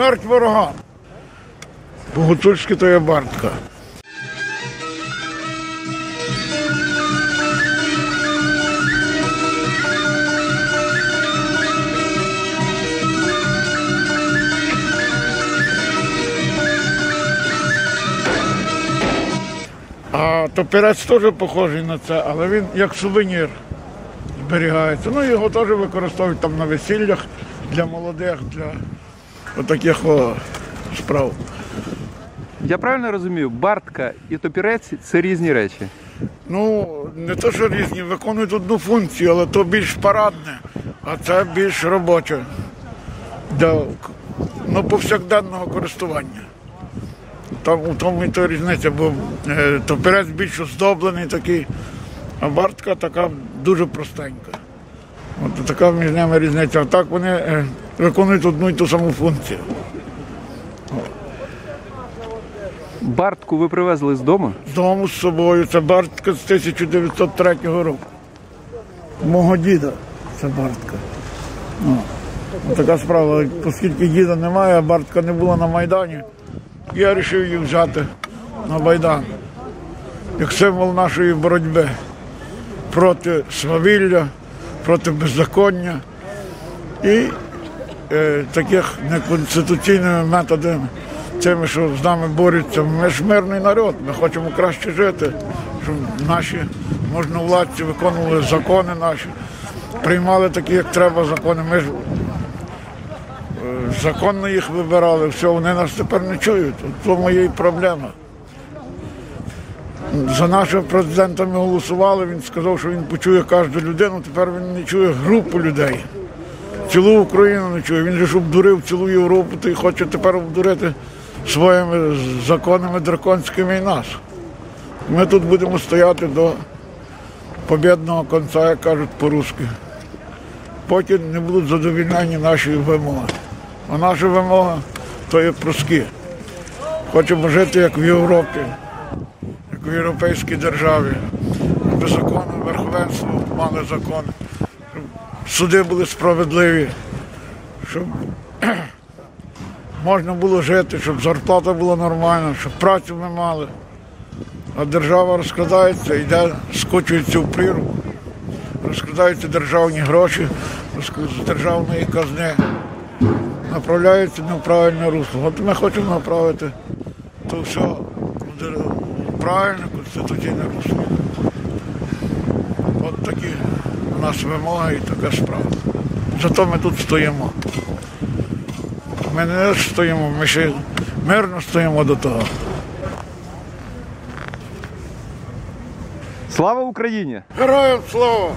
Смерть ворогам. По-гуцульськи то є бартка. А топірець теж похожий на це, але він як сувенір зберігається. Ну його теж використовують там на весіллях для молодих, для отаких справ. Я правильно розумію, бартка і топірець це різні речі. Ну, не то, що різні, виконують одну функцію, але то більш парадне, а це більш робоче для ну, повсякденного користування. Там у тому і то різниця, бо е, топірець більш оздоблений такий, а бартка така дуже простенька. От така між ними різниця. А так вони е, виконують одну і ту саму функцію. Бартку ви привезли з дому? з дому з собою. Це бартка з 1903 року. Мого діда це бартка. Ну, така справа. Оскільки діда немає, а бартка не була на Майдані, я вирішив її взяти на Майдан. Як символ нашої боротьби проти свавілля, проти беззаконня і е, таких неконституційними методами, тими, що з нами борються. Ми ж мирний народ, ми хочемо краще жити, щоб наші можновладці виконували закони наші, приймали такі, як треба, закони. Ми ж е, законно їх вибирали, все, вони нас тепер не чують. Тому і проблема. За нашого президента ми голосували, він сказав, що він почує кожну людину, тепер він не чує групу людей. Цілу Україну не чує. Він же ж обдурив цілу Європу то і хоче тепер обдурити своїми законами драконськими і нас. Ми тут будемо стояти до побідного кінця, як кажуть по-русски. Поки не будуть задовільнені наші вимоги. А наша вимога то є прості. Хочемо жити як в Європі, як в європейській державі, аби закони, верховенство мали закони, щоб суди були справедливі, щоб можна було жити, щоб зарплата була нормальна, щоб працю ми мали. А держава розкрадається, йде, скочується в прірву, розкрадаються державні гроші з державної казни, направляються в правильне русло. От ми хочемо направити то все в конституційне русло. От такі у нас вимоги і така справа. Зато ми тут стоїмо. Ми не стоїмо, ми ще мирно стоїмо до того. Слава Україні! Героям слава!